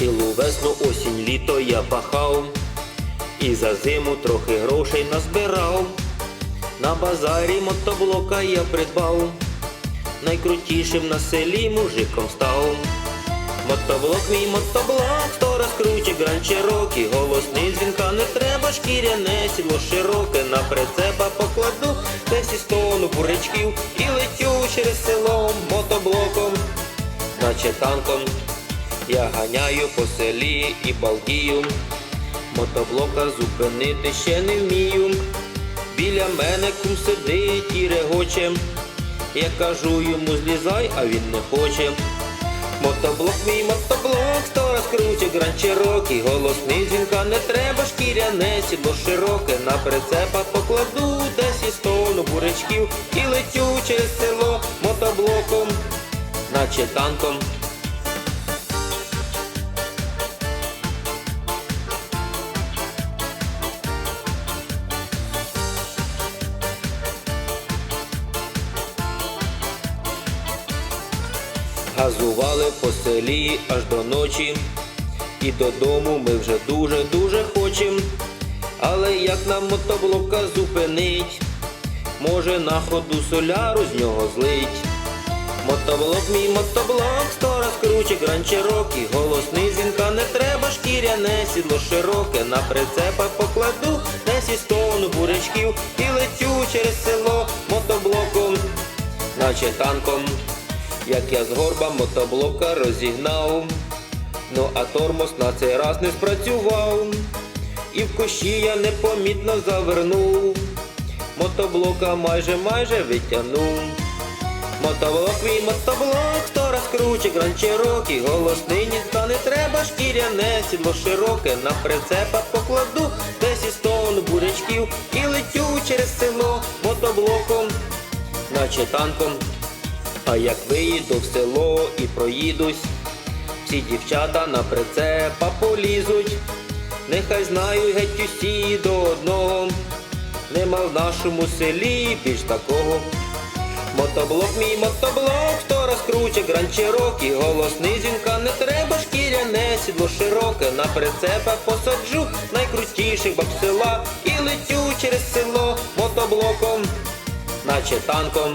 Цілу весну, осінь, літо я пахав, і за зиму трохи грошей назбирав. На базарі мотоблока я придбав, найкрутішим на селі мужиком став. Мотоблок, мій мотоблок, сто раз круче гран Чирокі Голосний дзвінка не треба, шкіряне сідло широке, на прицепа покладу десь із тону бурячків і летю через село мотоблоком, наче танком. Я ганяю по селі і балдію, мотоблока зупинити ще не вмію. Біля мене кум сидить і регоче. Я кажу йому злізай, а він не хоче. Мотоблок, мій мотоблок, сто раз круче гран Чирокі Голосний дзвінка не треба, шкіряне сідло широке На прицепа покладу десь із тону бурячків І летю через село мотоблоком, наче танком Газували по селі аж до ночі, і додому ми вже дуже-дуже хочем. Але як нам мотоблока зупинить, може на ходу соляру з нього злить. Мотоблок, мій мотоблок, сто раз круче гран Чирокі Голосний дзвінка не треба, шкіряне сідло широке, на прицепа покладу десь із тону бурячків і летю через село мотоблоком, наче танком. Як я з горба мотоблока розігнав, ну а тормоз на цей раз не спрацював, і в кущі я непомітно завернув, мотоблока майже майже витягнув. Мотоблок, мій мотоблок, сто раз круче гран Чирокі Голосний ніхто не треба, шкіряне сідло широке, на прицепа покладу десь із тону бурячків і летю через село мотоблоком, наче танком. А як виїду в село і проїдусь, всі дівчата на прицепа полізуть, нехай знають геть усі до одного, нема в нашому селі більш такого. Мотоблок, мій мотоблок, сто раз круче гран Чирокі Голосний дзвінка не треба, шкіряне сідло широке, на прицепа посаджу найкрутіших баб села. І летю через село мотоблоком, наче танком.